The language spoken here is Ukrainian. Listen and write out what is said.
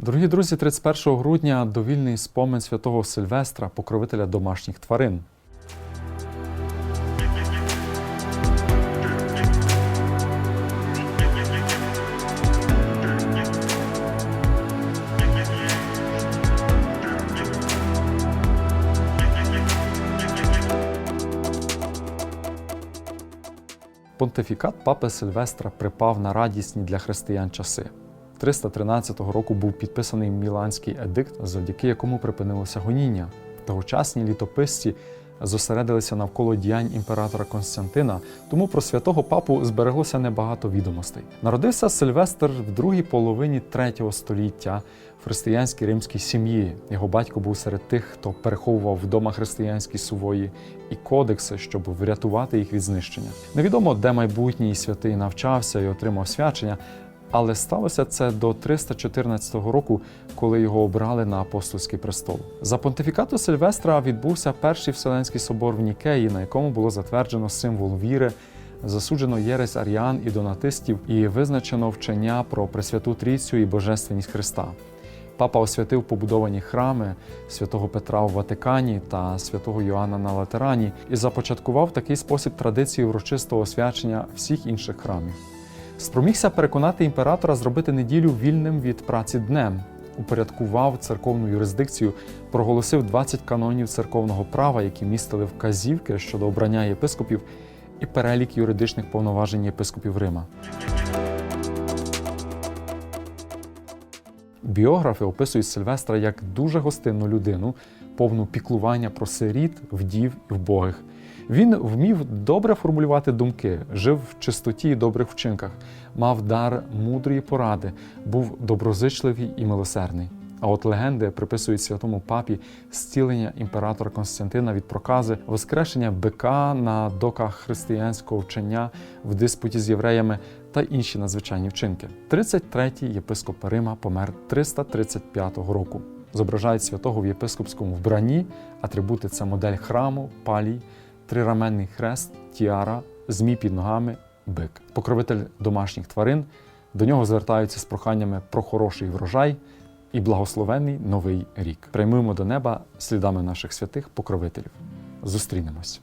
Дорогі друзі, 31 грудня довільний спомин святого Сильвестра, покровителя домашніх тварин. Понтифікат папи Сильвестра припав на радісні для християн часи. 313 року був підписаний Міланський едикт, завдяки якому припинилося гоніння. Тогочасні літописці зосередилися навколо діянь імператора Константина, тому про святого папу збереглося небагато відомостей. Народився Сильвестр в другій половині третього століття в християнській римській сім'ї. Його батько був серед тих, хто переховував вдома християнські сувої і кодекси, щоб врятувати їх від знищення. Невідомо, де майбутній святий навчався і отримав свячення. Але сталося це до 314 року, коли його обрали на апостольський престол. За понтифікату Сильвестра відбувся перший Вселенський собор в Нікеї, на якому було затверджено символ віри, засуджено єресь аріан і донатистів і визначено вчення про Пресвяту Трійцю і Божественність Христа. Папа освятив побудовані храми святого Петра у Ватикані та святого Йоанна на Латерані і започаткував такий спосіб традиції урочистого освячення всіх інших храмів. Спромігся переконати імператора зробити неділю вільним від праці днем, упорядкував церковну юрисдикцію, проголосив 20 канонів церковного права, які містили вказівки щодо обрання єпископів і перелік юридичних повноважень єпископів Рима. Біографи описують Сильвестра як дуже гостинну людину, повну піклування про сиріт, вдів і вбогих. Він вмів добре формулювати думки, жив в чистоті і добрих вчинках, мав дар мудрої поради, був доброзичливий і милосердний. А от легенди приписують святому папі зцілення імператора Константина від прокази, воскрешення бика на доках християнського вчення в диспуті з євреями та інші надзвичайні вчинки. 33-й єпископ Рима помер 335 року. Зображають святого в єпископському вбранні. Атрибути це модель храму, палій, трираменний хрест, тіара, змій під ногами, бик. Покровитель домашніх тварин. До нього звертаються з проханнями про хороший врожай і благословений новий рік. Приймуємо до неба слідами наших святих покровителів. Зустрінемось.